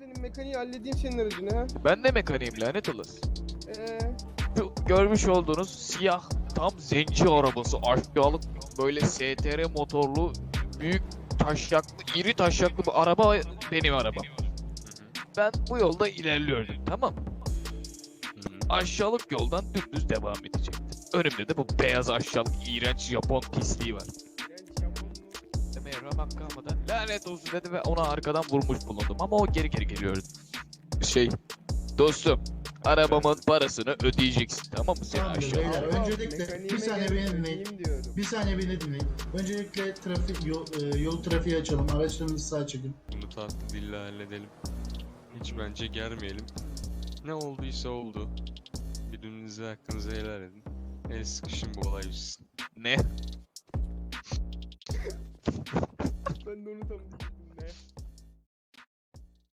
benim mekaniği halledeyim senin aracını ha. Ben de mekaniğim lanet olası. Ee, Şu görmüş olduğunuz siyah tam zenci arabası aşağılık böyle STR motorlu büyük taşyaklı iri taşyaklı bir araba benim arabam. Ben bu yolda ilerliyordum tamam mı? Aşağılık yoldan dümdüz devam edecektim. Önümde de bu beyaz aşağılık iğrenç Japon pisliği var. Ramak kalmadan lanet olsun dedi ve ona arkadan vurmuş bulundum ama o geri geri geliyordu. Şey dostum arabamın parasını ödeyeceksin tamam mı seni Tamamdır aşağı. beyler. Öncelikle bir saniye beni dinleyin. Bir saniye beni dinleyin. Öncelikle trafik yol, e, yol trafiği açalım. Araçlarınızı sağa çekin. Bunu tatlı dille halledelim. Hiç bence germeyelim. Ne olduysa oldu. Birbirinize hakkınızı helal edin. El sıkışın bu olay bitsin. Ne? não, não né?